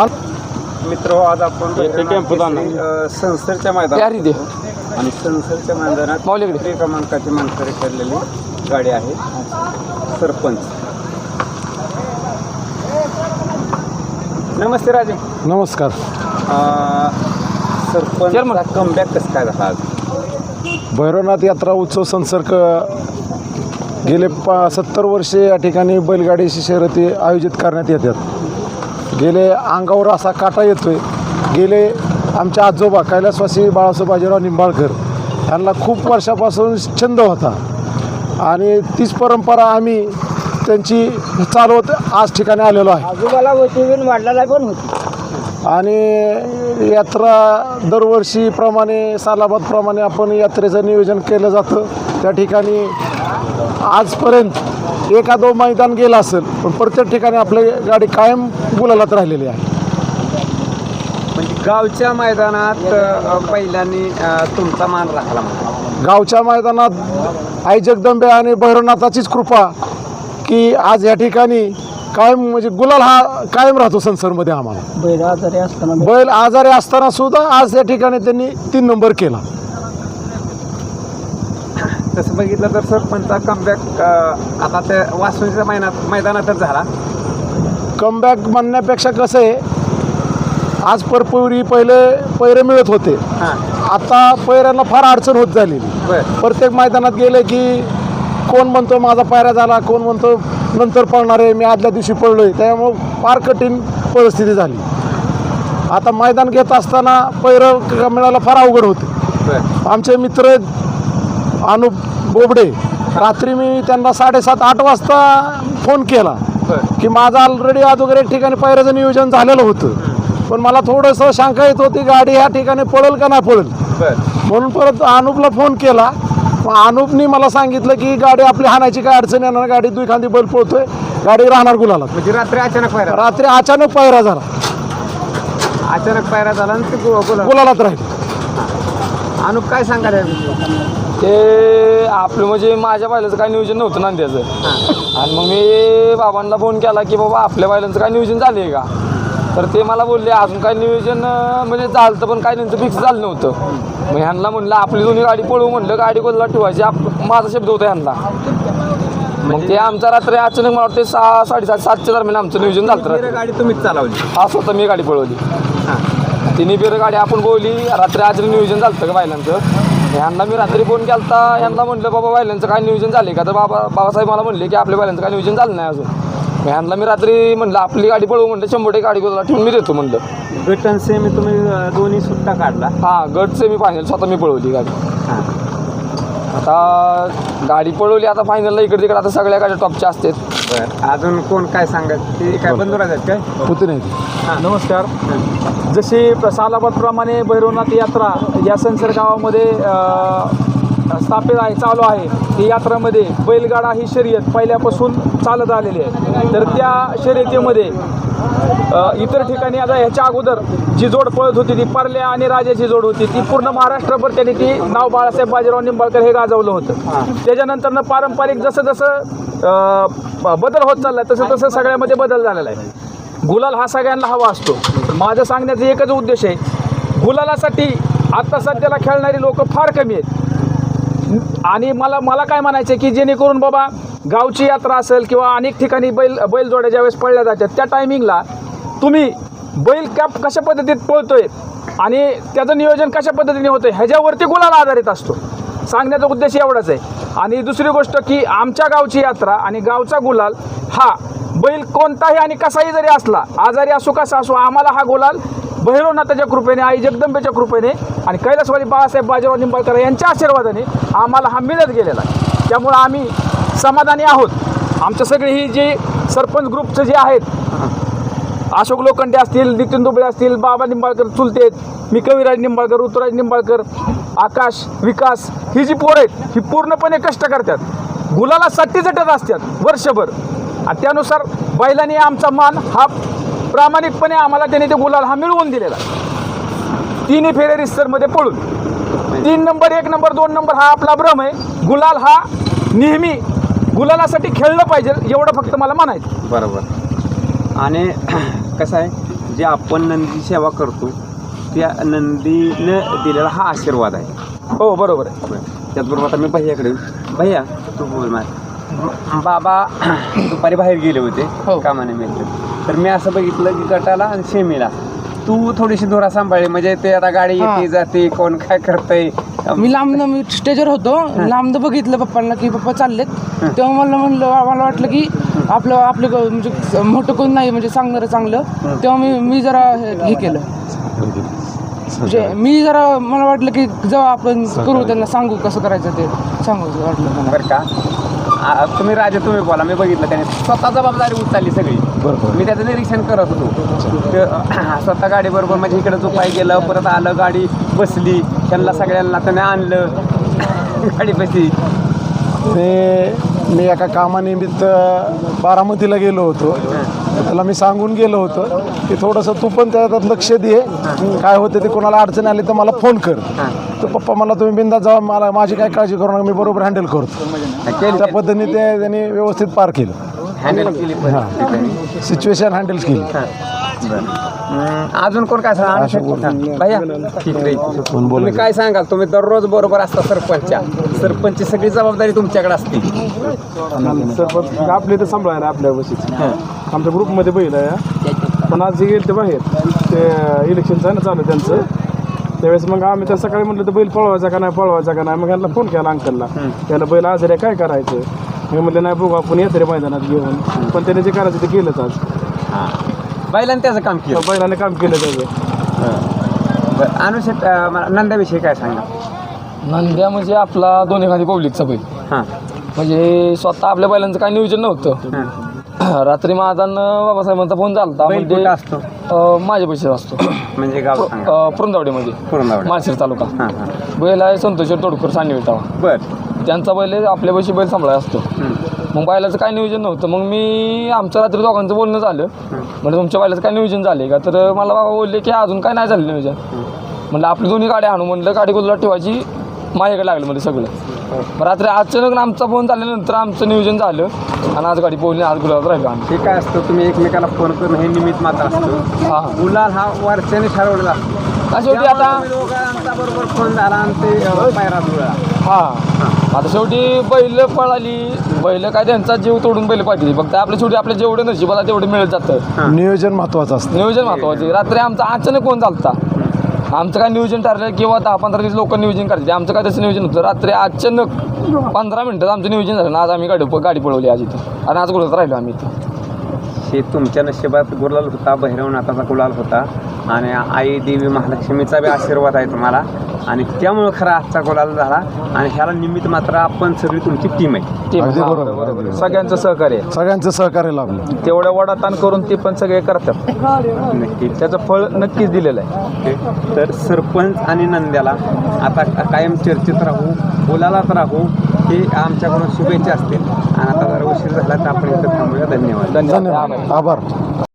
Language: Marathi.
मित्र आज आपण संसरच्या. मैदानात आणि संसरच्या मैदानात माऊलीकडे. क्रमांकाची मानकरी ठरलेली गाडी आहे. सरपंच. नमस्ते राजे. नमस्कार. सरपंच. कमबॅक कसं काय झाला आज? भैरवनाथ यात्रा उत्सव संसर्ग गेले पा सत्तर वर्षे या ठिकाणी बैलगाडीची शर्यती आयोजित करण्यात येतात. गेले अंगावर असा काटा येतोय. गेले आमचे आजोबा कैलासवासी बाळासाहेब बाजीराव निंबाळकर यांना खूप वर्षापासून छंद होता. आणि तीच परंपरा आम्ही त्यांची चालवत आज ठिकाणी आलेलो आहे. आजोबाला पण होती. आणि यात्रा दरवर्षीप्रमाणे सालाबादप्रमाणे आपण यात्रेचं नियोजन केलं जातं. त्या ठिकाणी आजपर्यंत एखादं मैदान गेलं असेल पण प्रत्येक ठिकाणी आपली गाडी कायम गुलालात राहिलेली आहे. म्हणजे गावच्या मैदानात अ, पहिल्यांनी अ, तुमचा मान राखला म्हणा गावच्या मैदानात आई जगदंबे आणि भैरवनाथाचीच कृपा की आज या ठिकाणी कायम म्हणजे गुलाल हा कायम राहतो संसारमध्ये आम्हाला. बैल आजारी असताना बैल आजारी असताना सुद्धा आज या ठिकाणी त्यांनी तीन नंबर केला. तसं बघितलं तर सरपंचचा कमबॅक आता ते वासुंच्या मैदानात मैदानातच झाला. कमबॅक म्हणण्यापेक्षा कसं आहे आज परपूर्वी पहिले पैरे मिळत होते. हां. आता पैऱ्यांना फार अडचण होत झालेली. बरं. प्रत्येक मैदानात गेले की कोण म्हणतो माझा पायऱ्या झाला कोण म्हणतो नंतर पळणार आहे मी आदल्या दिवशी पळलो आहे त्यामुळं फार कठीण परिस्थिती झाली. आता मैदान घेत असताना पैरं मिळायला फार अवघड होते. बरं. आमचे मित्र अनुप बोबडे. रात्री मी त्यांना साडेसात आठ वाजता फोन केला की माझं ऑलरेडी अगोदर एक ठिकाणी पायऱ्याचं नियोजन झालेलं होतं. पण मला थोडंसं शंका येत होती गाडी ह्या ठिकाणी पळेल का नाही पळेल. म्हणून परत अनुपला फोन केला. अनुपनी मला सांगितलं की गाडी आपली हाणायची काय अडचण येणार गाडी दुई खांदी बैल पळतोय. गाडी राहणार गुलाला. म्हणजे रात्री अचानक पायरा. रात्री अचानक पायरा झाला. अचानक पायरा झाला आणि गुलालात राहील. अनुप काय सांगायला ते आपलं म्हणजे माझ्या बैलाचं काय नियोजन नव्हतं नांद्याचं आणि मग मी बाबांना फोन केला की बाबा आपल्या बैलांचं काय नियोजन झालं आहे का? तर ते मला बोलले अजून काय नियोजन म्हणजे झालं पण काय नंतर फिक्स झालं नव्हतं. मग ह्यांना म्हणलं आपली दोन्ही गाडी पळवू म्हणलं गाडी कोणाला ठेवायची? आप माझा शब्द होता ह्यांना. मग ते आमचा रात्री अचानक मला वाटते सहा साडेसात सातच्या दरम्यान आमचं नियोजन झालं गाडी तुम्हीच चालवली. हा स्वतः मी गाडी पळवली. तिन्ही बिर गाडी आपण बोलली रात्री आज नियोजन झालं का बायलांचं? ह्यांना मी रात्री फोन केलता ह्यांना म्हणलं बाबा बायलांचं काय नियोजन झाले का? तर बाबा बाबासाहेब मला म्हणले की आपल्या बायलांचं काय नियोजन झालं नाही अजून. ह्यांना मी रात्री म्हणलं आपली गाडी पळवू म्हणलं शंभर टक्के गाडी गोला ठेवून मी देतो म्हणलं. गटन सेमी तुम्ही दोन्ही सुट्टा काढला? हां गटचे मी फायनल स्वतः मी पळवली गाडी. हां. आता गाडी पळवली आता फायनलला इकडे तिकडे आता सगळ्या गाड्या टॉपच्या असतात. अजून कोण काय सांगत? ते काय बंधुराज आहेत काय? होती नाही नमस्कार. जशी सालाबादप्रमाणे भैरवनाथ यात्रा या संसर गावामध्ये स्थापित आहे चालू आहे. ही यात्रामध्ये बैलगाडा ही शर्यत पहिल्यापासून चालत आलेली आहे. तर त्या शर्यतीमध्ये इतर ठिकाणी आता ह्याच्या अगोदर जी जोड पळत होती ती परल्या आणि राजाची जोड होती ती पूर्ण महाराष्ट्रभर त्यांनी ती नाव बाळासाहेब बाजीराव निंबाळकर हे गाजवलं होतं. त्याच्यानंतरनं पारंपरिक जसं जसं ब- बदल होत चालला तसं तसं सगळ्यामध्ये बदल झालेला आहे. गुलाल हा सगळ्यांना हवा असतो. माझं सांगण्याचा एकच उद्देश आहे गुलालासाठी आत्ता सध्याला खेळणारी लोक फार कमी आहेत. आणि मला मला काय म्हणायचं आहे की जेणेकरून बाबा गावची यात्रा असेल किंवा अनेक ठिकाणी बैल बैलजोड्या ज्यावेळेस पळल्या जातात त्या टायमिंगला तुम्ही बैल कॅप कशा पद्धतीत पळतोय आणि त्याचं नियोजन कशा पद्धतीने होतं ह्याच्यावरती गुलाल आधारित असतो. सांगण्याचा उद्देश एवढाच आहे. आणि दुसरी गोष्ट की आमच्या गावची यात्रा आणि गावचा गुलाल हा बैल कोणताही आणि कसाही जरी असला आजारी असो कसा असो आम्हाला हा गोलाल भैरवनाथाच्या कृपेने आई जगदंबेच्या कृपेने आणि कैलासवाडी बाळासाहेब बाजीराव निंबाळकर यांच्या आशीर्वादाने आम्हाला हा मिळत गेलेला आहे. त्यामुळं आम्ही समाधानी आहोत. आमच्या सगळी ही जी सरपंच ग्रुपचं जे आहेत अशोक लोखंडे असतील नितीन दुबळे असतील बाबा निंबाळकर चुलते मी कविराज निंबाळकर ऋतुराज निंबाळकर आकाश विकास ही जी पोरं आहेत ही पूर्णपणे कष्ट करतात. गुलाला गुलालासाठी झटत असतात वर्षभर. आणि त्यानुसार बैलांनी आमचा मान हा प्रामाणिकपणे आम्हाला त्याने ते गुलाल हा मिळवून दिलेला. तिन्ही फेरे रिस्टरमध्ये पळून. तीन नंबर एक नंबर दोन नंबर हा आपला भ्रम आहे. गुलाल हा नेहमी गुलालासाठी खेळलं पाहिजे एवढं फक्त मला म्हणायचं बरोबर. आणि कसं आहे जे आपण नंदीची सेवा करतो त्या नंदीनं दिलेला हा आशीर्वाद आहे. हो बरोबर आहे. त्याचबरोबर आता मी भैयाकडे. भैया तू बोल माझ बाबा दुपारी बाहेर गेले होते कामाने मिळते तर मी असं बघितलं की गटाला आणि शेमीला तू थोडीशी धोरा सांभाळली. म्हणजे ते आता गाडी येते जाते कोण काय करतंय. मी लांबनं मी स्टेजवर होतो. लांबनं बघितलं पप्पांना की पप्पा चाललेत. तेव्हा मला म्हणलं मला वाटलं की आपलं आपलं ग- म्हणजे मोठं कोण नाही म्हणजे सांगणार चांगलं. तेव्हा मी मी जरा हे हे केलं. म्हणजे मी जरा मला वाटलं की जेव्हा आपण करू त्यांना सांगू कसं करायचं ते सांगू वाटलं मला. बरं का? आ- तुम्ही राजे तुम्ही बोला. मी बघितलं त्याने. स्वतः जबाबदारी उचलली सगळी. बरोबर. मी त्याचं निरीक्षण करत होतो. ते, स्वतः गाडीबरोबर म्हणजे इकडे झोपाय गेलं परत आलं गाडी बसली. त्यांना सगळ्यांना त्याने आणलं. गाडी बसली. ते मी एका कामानिमित्त बारामतीला गेलो होतो. त्याला मी सांगून गेलो होतो की थोडंसं तू पण त्याच्यात लक्ष दे. काय होतं ते कोणाला अडचण आली तर मला फोन कर. तर पप्पा मला तुम्ही बिंदा जावा मला माझी काय काळजी करू नका मी बरोबर हँडल करतो. त्या पद्धतीने ते त्यांनी व्यवस्थित पार केलं. हँडल केली परिस्थिती त्यांनी. सिच्युएशन हँडल केली. हम्म, अजून कोण काय सांगा? भैया इकडे इकडे. तुम्ही काय सांगाल? तुम्ही दररोज बरोबर असता सरपंचच्या. सरपंचची सगळी जबाबदारी तुमच्याकडे असते. सरपंच आपले तर सांभाळायला आपल्या बशीच आमच्या ग्रुपमध्ये बैल आहे पण आज जे गेले ते बाहेर. ते इलेक्शनचं आहे ना चालू त्यांचं. त्यावेळेस मग आम्ही तर सकाळी म्हटलं तर बैल पळवायचा का नाही पळवायचा का नाही? मग यांना फोन केला अंकलला. त्याला बैल आजारी आहे, काय करायचं? मी म्हटलं नाही बघू आपण येते रे मैदानात घेऊन. पण त्याने जे करायचं ते केलंच आज. बैलाने त्याचं काम केलं. बैलाने काम केलं त्याचं. बरं अनुषेट नंदाविषयी काय सांगा? नंद्या म्हणजे आपला दोन एखादी पब्लिकचा बैल. हां. म्हणजे स्वतः आपल्या बैलांचं काही नियोजन नव्हतं. रात्री माझा बाबासाहेबांचा फोन झाला बैल म्हणजे कुठं असतो? अं, माझ्या पैसे असतो. म्हणजे गाव सांगा. अं, पुरंदावडीमध्ये. पुरंदावडे. माळशिर तालुका. हां हां. बैल आहे संतोष तोडकर सांडवी टावा बरं. त्यांचा बैल आहे, आपल्या पैसे बैल सांभाळा असतो. मग बैलाचं काय नियोजन नव्हतं. मग मी आमचं रात्री दोघांचं बोलणं झालं. म्हणजे तुमच्या बैलाचं काय नियोजन झाले का? तर मला बाबा बोलले की अजून काय नाही झालं नियोजन. म्हणलं आपली दोन्ही गाड्या आणू म्हणलं गाडी गुजरात ठेवायची माझ्याकडे लागलं म्हणजे सगळं. मग रात्री अचानक आमचा फोन झाल्यानंतर आमचं नियोजन झालं आणि आज गाडी पोहोचली आज गुजरात राहिलो आम्ही. हे काय असतं तुम्ही एकमेकाला फोन करणं हे निमित्त मात्र असतं. हां गुलाल हा वरच्याने ठरवलेला असतो. शेवटी आता. दोघांचा बरोबर फोन झाला आणि ते हां. आता शेवटी बैल पळाली. बैल काय त्यांचा जीव तोडून बैल पाहिजे फक्त आपल्या शेवटी आपल्या जेवढे नशिबाला तेवढे मिळत जातं. नियोजन महत्वाचं असतं. नियोजन महत्त्वाचे. रात्री आमचं अचानक कोण चालता आमचं काय नियोजन ठरलं किंवा दहा पंधरा दिवस लोक नियोजन करते आमचं काय तसं नियोजन होतं रात्री अचानक पंधरा मिनटात आमचं नियोजन झालं आज आम्ही गाडी गाडी पळवली आज इथं. आणि आज गुजरात राहिलो आम्ही इथं. हे तुमच्या नशिबात गुलाल होता भैरवनाथाचा गुलाल होता. आणि आई देवी महालक्ष्मीचा बी आशीर्वाद आहे तुम्हाला. आणि त्यामुळं खरा आजचा गुलाल झाला. आणि ह्याला निमित्त मात्र आपण सगळी तुमची टीम आहे. अगदी हा, बरोबर अगदी बरोबर. सगळ्यांचं सहकार्य. सगळ्यांचं सहकार्य लाभलं. तेवढं वडाताण करून ते पण सगळे करतात. नक्कीच त्याचं फळ नक्कीच दिलेलं आहे. ओके. तर सरपंच आणि नंद्याला आता कायम चर्चेत राहू बोलायलाच राहू हे आमच्याकडून शुभेच्छा असतील. आणि आता जरा उशीर झाला तर आपण इथं थांबूया. धन्यवाद. धन्यवाद. धन्यवाद. आभार.